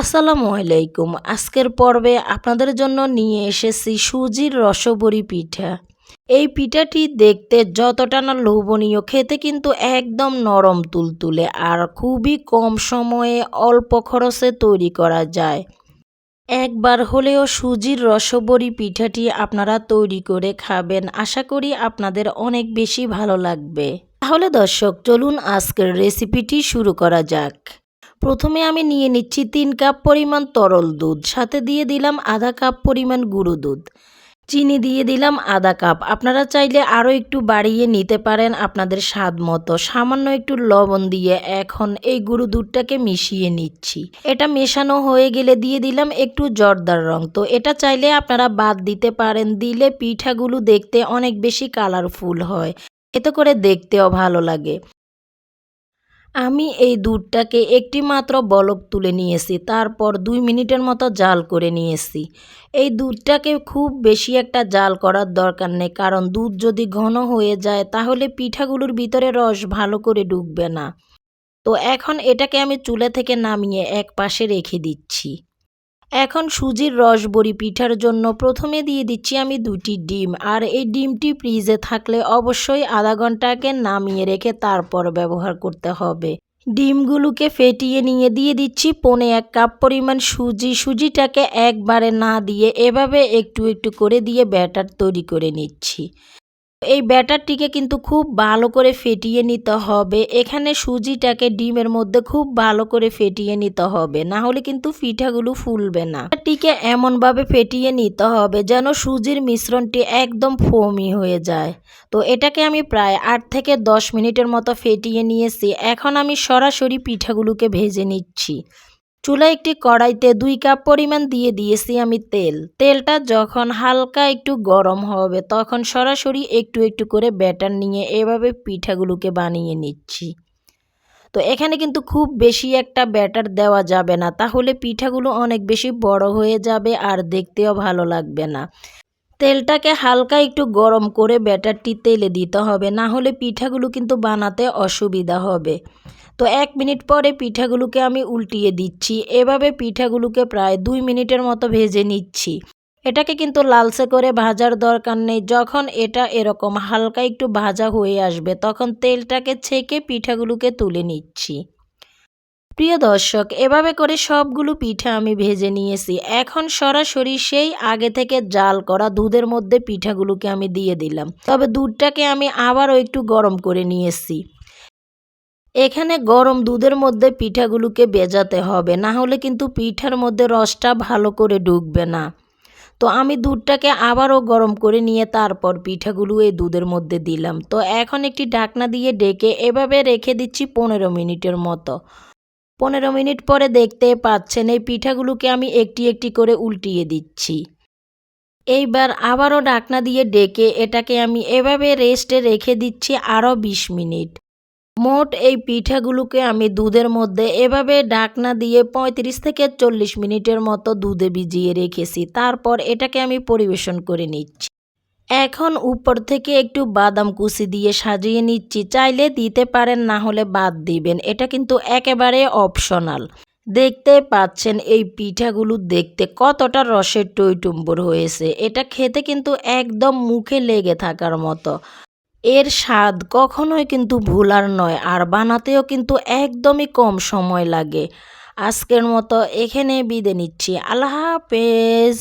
আসসালামু আলাইকুম। আজকের পর্বে আপনাদের জন্য নিয়ে এসেছি সুজির রসবরি পিঠা। এই পিঠাটি দেখতে যতটা না লোভনীয়, খেতে কিন্তু একদম নরম তুলতুলে আর খুবই কম সময়ে অল্প খরচে তৈরি করা যায়। একবার হলেও সুজির রসবরি পিঠাটি আপনারা তৈরি করে খাবেন, আশা করি আপনাদের অনেক বেশি ভালো লাগবে। তাহলে দর্শক, চলুন আজকের রেসিপিটি শুরু করা যাক। প্রথমে আমি নিয়ে নিচ্ছি তিন কাপ পরিমাণ তরল দুধ, সাথে দিয়ে দিলাম আধা কাপ পরিমাণ গুঁড়ো দুধ। চিনি দিয়ে দিলাম আধা কাপ। আপনারা চাইলে আরও একটু বাড়িয়ে নিতে পারেন আপনাদের স্বাদ মতো। সামান্য একটু লবণ দিয়ে এখন এই গুঁড়ো দুধটাকে মিশিয়ে নিচ্ছি। এটা মেশানো হয়ে গেলে দিয়ে দিলাম একটু জর্দার রং। তো এটা চাইলে আপনারা বাদ দিতে পারেন, দিলে পিঠাগুলো দেখতে অনেক বেশি কালারফুল হয়। এতে করে দেখতেও ভালো লাগে। আমি এই দুধটাকে একটি মাত্র বলক তুলে নিয়েছি, তারপর দুই মিনিটের মতো জাল করে নিয়েছি। এই দুধটাকে খুব বেশি একটা জাল করার দরকার নেই, কারণ দুধ যদি ঘন হয়ে যায় তাহলে পিঠাগুলোর ভিতরে রস ভালো করে ডুববে না। তো এখন এটাকে আমি চুলা থেকে নামিয়ে এক পাশে রেখে দিচ্ছি। এখন সুজির রস বড়ি পিঠার জন্য প্রথমে দিয়ে দিচ্ছি আমি দুটি ডিম। আর এই ডিমটি ফ্রিজে থাকলে অবশ্যই আধা ঘন্টাকে নামিয়ে রেখে তারপর ব্যবহার করতে হবে। ডিমগুলোকে ফেটিয়ে নিয়ে দিয়ে দিচ্ছি পনে এক কাপ পরিমাণ সুজি। সুজিটাকে একবারে না দিয়ে এভাবে একটু একটু করে দিয়ে ব্যাটার তৈরি করে নিচ্ছি। এই ব্যাটারটিকে কিন্তু খুব ভালো করে ফেটিয়ে নিতে হবে। এখানে সুজিটাকে ডিমের মধ্যে খুব ভালো করে ফেটিয়ে নিতে হবে। না হলে কিন্তু পিঠাগুলো ফুলবে না। টিকে এমনভাবে ফেটিয়ে নিতে হবে যেন সুজির মিশ্রণটি একদম ফোমি হয়ে যায়। তো এটাকে আমি প্রায় আট থেকে দশ মিনিটের মতো ফেটিয়ে নিয়েছি। এখন আমি সরাসরি পিঠাগুলোকে ভেজে নিচ্ছি। চুলা একটি কড়াইতে দুই কাপ পরিমাণ দিয়ে দিয়েছি আমি তেল। তেলটা যখন হালকা একটু গরম হবে, তখন সরাসরি একটু একটু করে ব্যাটার নিয়ে এভাবে পিঠাগুলোকে বানিয়ে নিচ্ছি। তো এখানে কিন্তু খুব বেশি একটা ব্যাটার দেওয়া যাবে না, তাহলে পিঠাগুলো অনেক বেশি বড় হয়ে যাবে আর দেখতেও ভালো লাগবে না। তেলটাকে হালকা একটু গরম করে ব্যাটারটি তেলে দিতে হবে, না হলে পিঠাগুলো কিন্তু বানাতে অসুবিধা হবে। তো এক মিনিট পরে পিঠাগুলোকে আমি উল্টিয়ে দিচ্ছি। এভাবে পিঠাগুলোকে প্রায় দুই মিনিটের মতো ভেজে নিচ্ছি। এটাকে কিন্তু লালসে করে ভাজার দরকার নেই। যখন এটা এরকম হালকা একটু ভাজা হয়ে আসবে, তখন তেলটাকে ছেঁকে পিঠাগুলোকে তুলে নিচ্ছি। প্রিয় দর্শক, এভাবে করে সবগুলো পিঠা আমি ভেজে নিয়েছি। এখন সরাসরি সেই আগে থেকে জাল করা দুধের মধ্যে পিঠাগুলোকে আমি দিয়ে দিলাম। তবে দুধটাকে আমি আবারও একটু গরম করে নিয়েছি। এখানে গরম দুধের মধ্যে পিঠাগুলোকে বেজাতে হবে, না হলে কিন্তু পিঠার মধ্যে রসটা ভালো করে ঢুকবে না। তো আমি দুধটাকে আবারও গরম করে নিয়ে তারপর পিঠাগুলো এই দুধের মধ্যে দিলাম। তো এখন একটি ঢাকনা দিয়ে ডেকে এভাবে রেখে দিচ্ছি পনেরো মিনিটের মতো। পনেরো মিনিট পরে দেখতে পাচ্ছেন এই পিঠাগুলোকে আমি একটি একটি করে উল্টিয়ে দিচ্ছি। এইবার আবারও ডাকনা দিয়ে ডেকে এটাকে আমি এভাবে রেস্টে রেখে দিচ্ছি আরও বিশ মিনিট। মোট এই পিঠাগুলোকে আমি দুধের মধ্যে এভাবে ডাকনা দিয়ে ৩৫ থেকে চল্লিশ মিনিটের মতো দুধে ভিজিয়ে রেখেছি। তারপর এটাকে আমি পরিবেশন করে নিচ্ছি। এখন উপর থেকে একটু বাদাম কুচি দিয়ে সাজিয়ে নিচ্ছি। চাইলে দিতে পারেন, না হলে বাদ দিবেন। এটা কিন্তু একেবারে অপশনাল দেখতে পাচ্ছেন এই পিঠাগুলো দেখতে কতটা রসের টইটুম্বর হয়েছে। এটা খেতে কিন্তু একদম মুখে লেগে থাকার মতো। এর স্বাদ কখনোই কিন্তু ভুলার নয়, আর বানাতেও কিন্তু একদমই কম সময় লাগে। আজকের মতো এখানে বিদে নিচ্ছি। আল্লাহ হাফেজ।